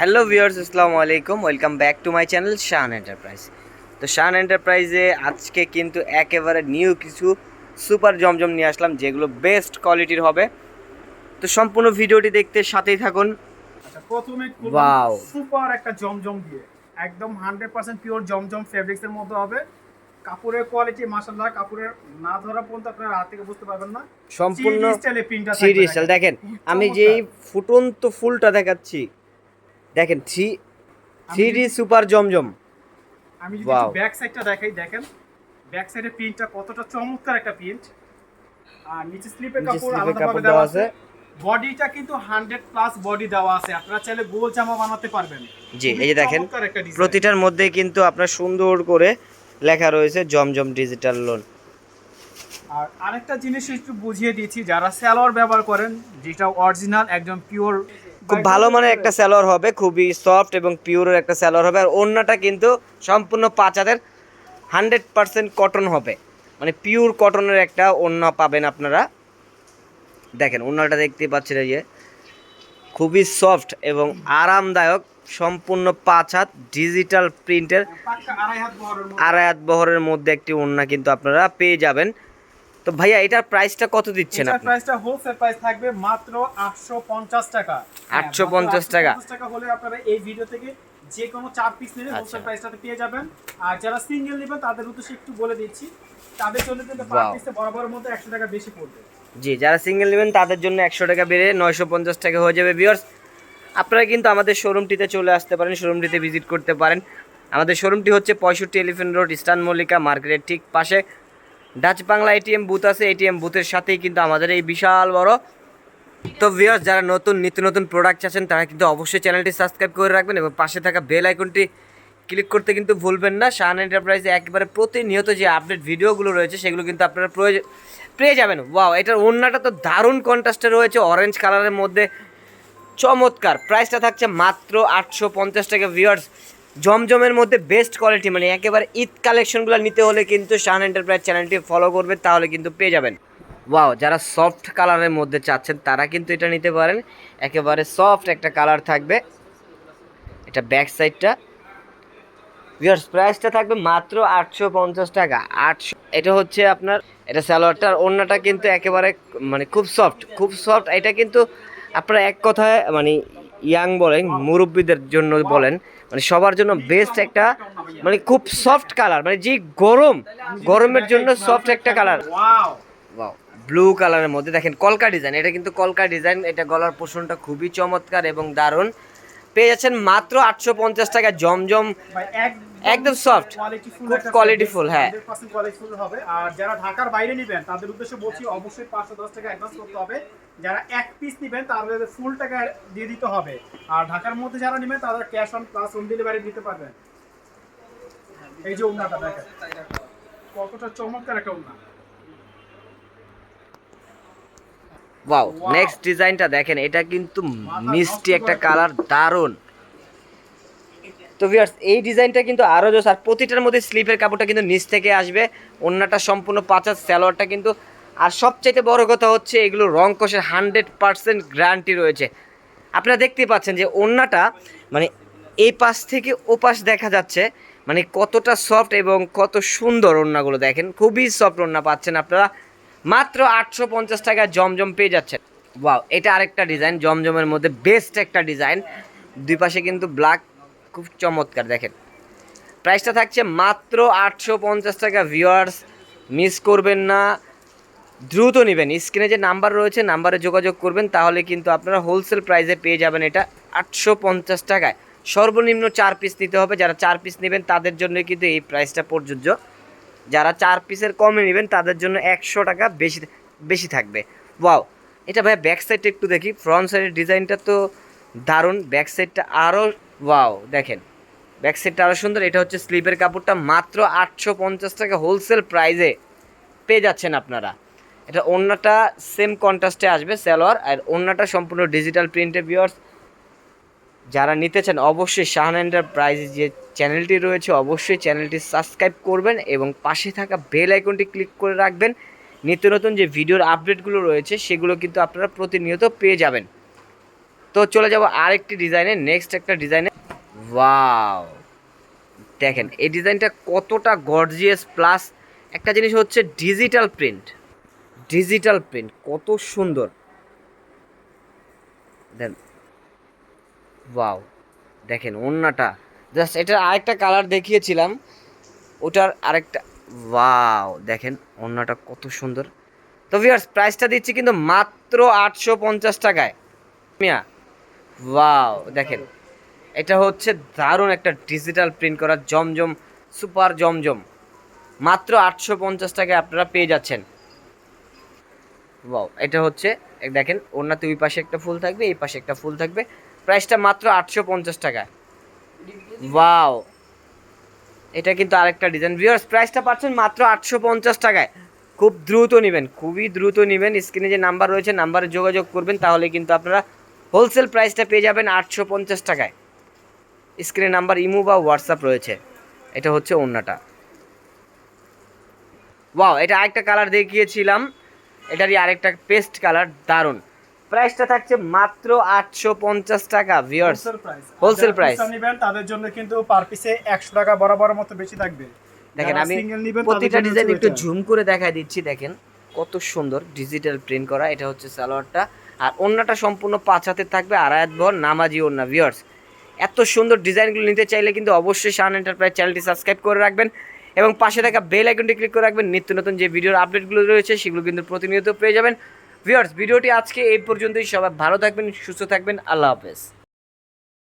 Hello viewers আসসালামু আলাইকুম। Welcome back to my channel Shan Enterprise তো শান এন্টারপ্রাইজে আজকে কিন্তু একেবারে নিউ কিছু সুপার জমজম নিয়ে আসলাম যেগুলো বেস্ট কোয়ালিটির হবে। তো সম্পূর্ণ ভিডিওটি দেখতে সাথেই থাকুন। আচ্ছা প্রথমে Wow. সুপার একটা জমজম দিয়ে। একদম হান্ড্রেড পার্সেন্ট পিওর জমজম ফেব্রিক্স এর মধ্যে হবে। কাপড়ের কোয়ালিটি মাসাল্লাহ কাপড়ের না ধরা পর্যন্ত আপনারা হাত থেকে বুঝতে পারবেন না। সম্পূর্ণ স্টাইল দেখেন। আমি যেই ফুটন্ত ফুলটা দেখাচ্ছি দেখেন থ্রি থ্রি ডি সুপার জমজম আমি যদি. ব্যাক সাইডটা দেখাই দেখেন ব্যাক সাইডের প্রিন্টটা কতটা চমৎকার একটা প্রিন্ট আর নিচে স্লিপের কাপড় আলাদাভাবে দেওয়া আছে। বডিটা কিন্তু হান্ড্রেড প্লাস বডি দেওয়া আছে আপনারা চাইলে গোল জামা বানাতে পারবেন জি এই যে দেখেন। প্রতিটার মধ্যে কিন্তু আপনার সুন্দর করে লেখা রয়েছে জমজম ডিজিটাল লোন আর আরেকটা জিনিস একটু বুঝিয়ে দিয়েছি যারা স্যালোয়ার ব্যবহার করেন যেটা অরিজিনাল একদম পিওর খুব ভালো মানের একটা স্যালোয়ার হবে খুবই সফট এবং পিওরের একটা স্যালোয়ার হবে আর ওড়নাটা কিন্তু সম্পূর্ণ পাঁচ হাতের হান্ড্রেড পার্সেন্ট কটন হবে। মানে পিওর কটনের একটা ওড়না পাবেন আপনারা। দেখেন ওড়নাটা দেখতে পাচ্ছেন এই যে খুবই সফট এবং আরামদায়ক সম্পূর্ণ পাঁচ হাত ডিজিটাল প্রিন্টের পাক্কা আড়াই হাত বহরের মধ্যে। আড়াই হাত বহরের মধ্যে একটি ওড়না কিন্তু আপনারা পেয়ে যাবেন। তো ভাইয়া এটার প্রাইসটা কত দিচ্ছেন এটার আপনি? প্রাইসটা হোলসেল প্রাইস থাকবে মাত্র 850 টাকা। হ্যাঁ, 850 টাকা। 850 টাকা। হলে আপনারা এই ভিডিও থেকে যে কোনো চার পিস নিলে আচ্ছা। হোলসেল প্রাইসটাতে পেয়ে যাবেন। আর যারা সিঙ্গেল নেবেন তাদের উদ্দেশ্যে একটু বলে দিচ্ছি তাদের জন্য কিন্তু পার পিসে বরাবরের মধ্যে 100 টাকা বেশি পড়বে। জি যারা সিঙ্গেল নেবেন তাদের জন্য একশো টাকা বেড়ে নয়শো পঞ্চাশ টাকা হয়ে যাবে ভিউয়ার্স আপনারা কিন্তু আমাদের শোরুমটিতে চলে আসতে পারেন শোরুমটিতে ভিজিট করতে পারেন। আমাদের শোরুমটি হচ্ছে পঁয়ষট্টি এলিফেন্ট রোড ইস্টার্ন মল্লিকা মার্কেটের ঠিক পাশে। ডাচ বাংলা এটিএম বুথ আছে এটিএম বুথের সাথেই কিন্তু আমাদের এই বিশাল বড়। তো ভিউয়ার্স যারা নতুন, নিত্য নতুন প্রোডাক্ট চাচ্ছেন, তারা কিন্তু অবশ্যই চ্যানেলটি সাবস্ক্রাইব করে রাখবেন এবং পাশে থাকা বেল আইকনটি ক্লিক করতে কিন্তু ভুলবেন না। শান এন্টারপ্রাইজে একেবারে প্রতিনিয়ত যে আপডেট ভিডিওগুলো রয়েছে, সেগুলো কিন্তু আপনারা প্রয়োজন পেয়ে যাবেন। ওয়াও এটার ওড়নাটা তো দারুণ কন্ট্রাস্টে রয়েছে অরেঞ্জ কালারের মধ্যে। চমৎকার। প্রাইসটা থাকছে মাত্র আটশো পঞ্চাশ টাকা ভিউয়ার্স জমজমের মধ্যে বেস্ট কোয়ালিটি মানে একেবারে ঈদ কালেকশনগুলো নিতে হলে কিন্তু শান এন্টারপ্রাইজ চ্যানেলটি ফলো করবে, তাহলে কিন্তু পেয়ে যাবেন। ওয়াও যারা সফট কালারের মধ্যে চাচ্ছেন, তারা কিন্তু এটা নিতে পারেন। একেবারে সফট একটা কালার থাকবে। এটা ব্যাক সাইডটা ভিউয়ার্স প্রাইসটা থাকবে মাত্র আটশো পঞ্চাশ টাকা। আটশো এটা হচ্ছে আপনার এটা স্যালোয়ারটা আর ওড়নাটা কিন্তু একেবারে মানে খুব সফট খুব সফট এটা কিন্তু আপনার এক কথায় মানে ইয়াং বলেন মুরব্বীদের জন্য বলেন মানে সবার জন্য বেস্ট একটা মানে খুব সফট কালার মানে যে গরম গরমের জন্য সফট একটা কালার ব্লু কালারের মধ্যে দেখেন কলকা ডিজাইন এটা কিন্তু কলকা ডিজাইন এটা গলার পোষণটা খুবই চমৎকার এবং দারুণ। পেয়ে যাচ্ছেন মাত্র আটশো পঞ্চাশ টাকা জমজম একদম কোয়ালিটিফুল খুব qualityful, হ্যাঁ। 100% কোয়ালিটিফুল হবে। আর যারা ঢাকার বাইরে নেবেন তাদের উদ্দেশ্যে বলছি অবশ্যই 510 টাকা অ্যাডভান্স করতে হবে। যারা এক পিস নেবেন তাদের ফুল টাকা দিয়ে দিতে হবে। আর ঢাকার মধ্যে যারা নেবেন তাদের cash on plus home delivery দিতে পারবেন। এই যে ওন্নাটা দেখেন। কতটা চমৎকার একটা ওন্না ওয়াও নেক্সট ডিজাইনটা দেখেন এটা কিন্তু মিষ্টি একটা কালার দারুণ। তো ভিউয়ার্স এই ডিজাইনটা কিন্তু আরও জোস আর প্রতিটার মধ্যে স্লিপের কাপড়টা কিন্তু নিচ থেকে আসবে। অন্যটা সম্পূর্ণ পাঁচার স্যালোয়ারটা কিন্তু আর সবচাইতে বড় কথা হচ্ছে এগুলো রং কষের হান্ড্রেড পার্সেন্ট গ্যারান্টি রয়েছে। আপনারা দেখতেই পাচ্ছেন যে ওন্নাটা মানে এই পাশ থেকে ও পাশ দেখা যাচ্ছে মানে কতটা সফট এবং কত সুন্দর ওন্নাগুলো দেখেন। খুবই সফট ওন্না পাচ্ছেন আপনারা। মাত্র আটশো পঞ্চাশ টাকায় জমজম পেয়ে যাচ্ছেন। ওয়াও এটা আরেকটা ডিজাইন জমজমের মধ্যে বেস্ট একটা ডিজাইন দুই পাশে কিন্তু ব্ল্যাক খুব চমৎকার, দেখেন। প্রাইসটা থাকছে মাত্র আটশো পঞ্চাশ টাকা ভিউয়ার্স মিস করবেন না। দ্রুত নেবেন। স্ক্রিনে যে নাম্বার রয়েছে নাম্বারে যোগাযোগ করবেন, তাহলে কিন্তু আপনারা হোলসেল প্রাইসে পেয়ে যাবেন এটা আটশো পঞ্চাশ টাকায়। সর্বনিম্ন চার পিস নিতে হবে। যারা চার পিস নেবেন, তাদের জন্য কিন্তু এই প্রাইসটা প্রযোজ্য। যারা চার পিসের কমে নেবেন, তাদের জন্য একশো টাকা বেশি বেশি থাকবে। ওয়াও এটা ভাই ব্যাক সাইডটা একটু দেখি। ফ্রন্ট সাইডের ডিজাইনটা তো দারুণ। ব্যাক সাইডটা আরও ওয়াও দেখেন। ব্যাক সাইডটা আরও সুন্দর। এটা হচ্ছে স্লিপের কাপড়টা। মাত্র আটশো পঞ্চাশ টাকা হোলসেল প্রাইসে পেয়ে যাচ্ছেন আপনারা। এটা অন্যটা সেম কন্ট্রাস্টে আসবে, সালোয়ার। আর অন্যটা সম্পূর্ণ ডিজিটাল প্রিন্টের ভিউয়ার্স যারা নিতে চান, অবশ্যই শাহান এন্টারপ্রাইজ যে চ্যানেলটি রয়েছে, অবশ্যই চ্যানেলটি সাবস্ক্রাইব করবেন এবং পাশে থাকা বেল আইকনটি ক্লিক করে রাখবেন। নিত্য নতুন যে ভিডিওর আপডেটগুলো রয়েছে, সেগুলো কিন্তু আপনারা প্রতিনিয়ত পেয়ে যাবেন। তো চলে যাব আরেকটি ডিজাইনে নেক্সট একটা ডিজাইনে ওয়াও দেখেন, এই ডিজাইনটা কতটা গর্জিয়াস প্লাস একটা জিনিস হচ্ছে ডিজিটাল প্রিন্ট ডিজিটাল প্রিন্ট কত সুন্দর। দেন ওয়াও দেখেন ওন্নাটা জাস্ট এটার আরেকটা কালার দেখিয়েছিলাম, ওটার আরেকটা ওয়াও দেখেন ওন্নাটা কত সুন্দর। তো ভিউয়ার্স প্রাইসটা দিচ্ছি কিন্তু মাত্র আটশো পঞ্চাশ টাকায়। মিয়া ওয়াও দেখেন এটা হচ্ছে দারুণ একটা ডিজিটাল প্রিন্ট করা জমজম সুপার জমজম। মাত্র আটশো পঞ্চাশ টাকায় আপনারা পেয়ে যাচ্ছেন। ওয়াও এটা হচ্ছে দেখেন ওনাতে ওই পাশে একটা ফুল থাকবে, এই পাশে একটা ফুল থাকবে। প্রাইসটা মাত্র আটশো পঞ্চাশ টাকা ওয়াও এটা কিন্তু আরেকটা ডিজাইন ভিউয়ার্স প্রাইসটা পাচ্ছেন মাত্র আটশো পঞ্চাশ টাকায়। খুব দ্রুত নেবেন, খুবই দ্রুত নেবেন। স্ক্রিনে যে নাম্বার রয়েছে নাম্বারে যোগাযোগ করবেন, তাহলে কিন্তু আপনারা হোলসেল প্রাইসটা পেয়ে যাবেন আটশো পঞ্চাশ টাকায়। স্ক্রিনে নাম্বার ইমো বা হোয়াটসঅ্যাপ রয়েছে। এটা হচ্ছে অন্যটা ওয়াও এটা আরেকটা কালার দেখিয়েছিলাম। এটারই আরেকটা পেস্ট কালার দারুণ। প্রাইসটা থাকছে মাত্র আটশো পঞ্চাশ টাকা ভিউয়ার্স হোলসেল প্রাইস নেবেন তাদের জন্য কিন্তু পার পিসে একশো টাকা বরাবর মতো বেশি থাকবে। দেখেন আমি প্রতিটা ডিজাইন একটু। জুম করে দেখাই দিচ্ছি দেখেন। কত সুন্দর ডিজিটাল প্রিন্ট করা এটা হচ্ছে সালোয়ারটা। আর অন্যটা সম্পূর্ণ পাঁচ হাতে থাকবে আড়ায়াত ভর নামাজি ওন্না ভিউয়ার্স এত সুন্দর ডিজাইনগুলো নিতে চাইলে কিন্তু অবশ্যই শান এন্টারপ্রাইজ চ্যানেলটি সাবস্ক্রাইব করে রাখবেন এবং পাশে থাকা বেল আইকনটি ক্লিক করে রাখবেন। নিত্য নতুন যে ভিডিওর আপডেটগুলো রয়েছে সেগুলো কিন্তু প্রতিনিয়ত পেয়ে যাবেন। ভিউয়ার্স, ভিডিওটি আজকে এই পর্যন্তই। সবাই ভালো থাকবেন, সুস্থ থাকবেন। আল্লাহ হাফেজ।